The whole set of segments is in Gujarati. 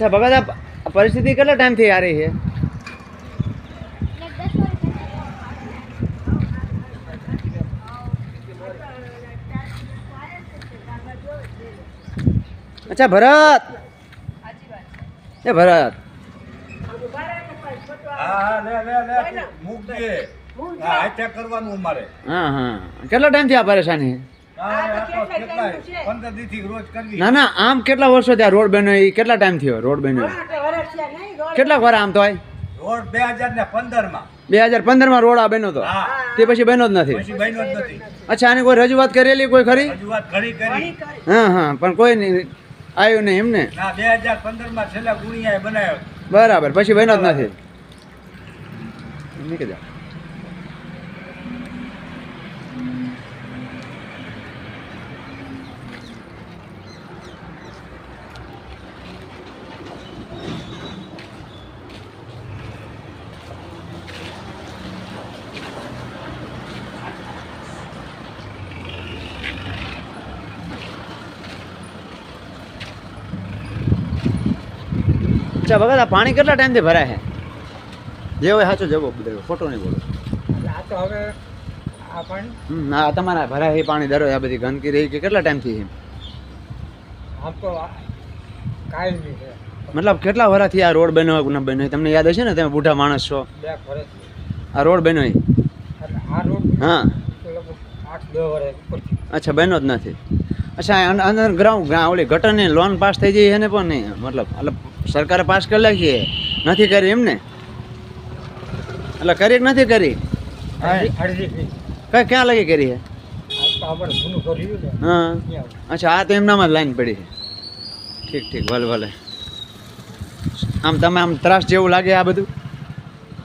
અચ્છા ભગત આ પરિસ્થિતિ કેટલા ટાઈમથી આ રહી છે? અચ્છા ભરત! એ ભરત! કેટલા ટાઈમથી આ પરેશાની? પંદર ના ના આમ કેટલા વર્ષો ત્યાં રોડ બન્યો એ કેટલા ટાઈમ થયો રોડ બન્યો? કેટલા વાર આમ તો આય? રોડ બે હજાર ને પંદરમાં બે હજાર પંદરમાં રોડ આ બન્યો તો? તે પછી બન્યો જ નથી? બન્યો જ નથી. અચ્છા આની કોઈ રજૂઆત કરેલી કોઈ ખરી? હા હા પણ કોઈ નહીં આવ્યું નહીં એમને? બે હજાર પંદરમાં છેલ્લા ગુણિયા બનાવ્યો. બરાબર પછી બન્યો જ નથી. નીકળી અચ્છા ભગત આ પાણી કેટલા ટાઈમથી ભરાય છે? જે હોય સાચો જવો બધો ખોટો નહીં બોલો. આ તો હવે આ પણ? તમારા ભરાય એ પાણી દરરોજ આ બધી ગંદકી રહી કે કેટલા ટાઈમથી છે? આમ તો આ કાયમી છે. મતલબ કેટલા વર્ષથી આ રોડ બન્યો ન બન્યો તમને યાદ હશે ને તમે બુઢા માણસ છો. બે વર્ષ આ રોડ બન્યો ઈ? આ રોડ હા. અચ્છા બન્યો જ નથી. અચ્છા અંડરગ્રાઉન્ડ અંદર ગ્રાઉન્ડ ઓલી ગટરની લોન પાસ થઈ જઈ છે ને પણ નહીં? મતલબ એટલે સરકારે પાસ કરી લખીએ નથી કરી એમને? એટલે કરી કે નથી કરી? કઈ ક્યાં લગી કરી હા. અચ્છા આ તો એમનામાં જ લાઈન પડી છે. ઠીક ઠીક ભલે ભલે. આમ તમે આમ ત્રાસ જેવું લાગે આ બધું?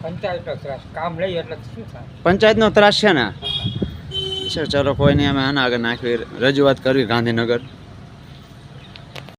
પંચાયતનો ત્રાસ. કામ લઈએ એટલે શું થાય? પંચાયતનો ત્રાસ છે ને? ચલો કોઈ નહીં અમે આના આગળ નાખવી રજૂઆત કરવી ગાંધીનગર.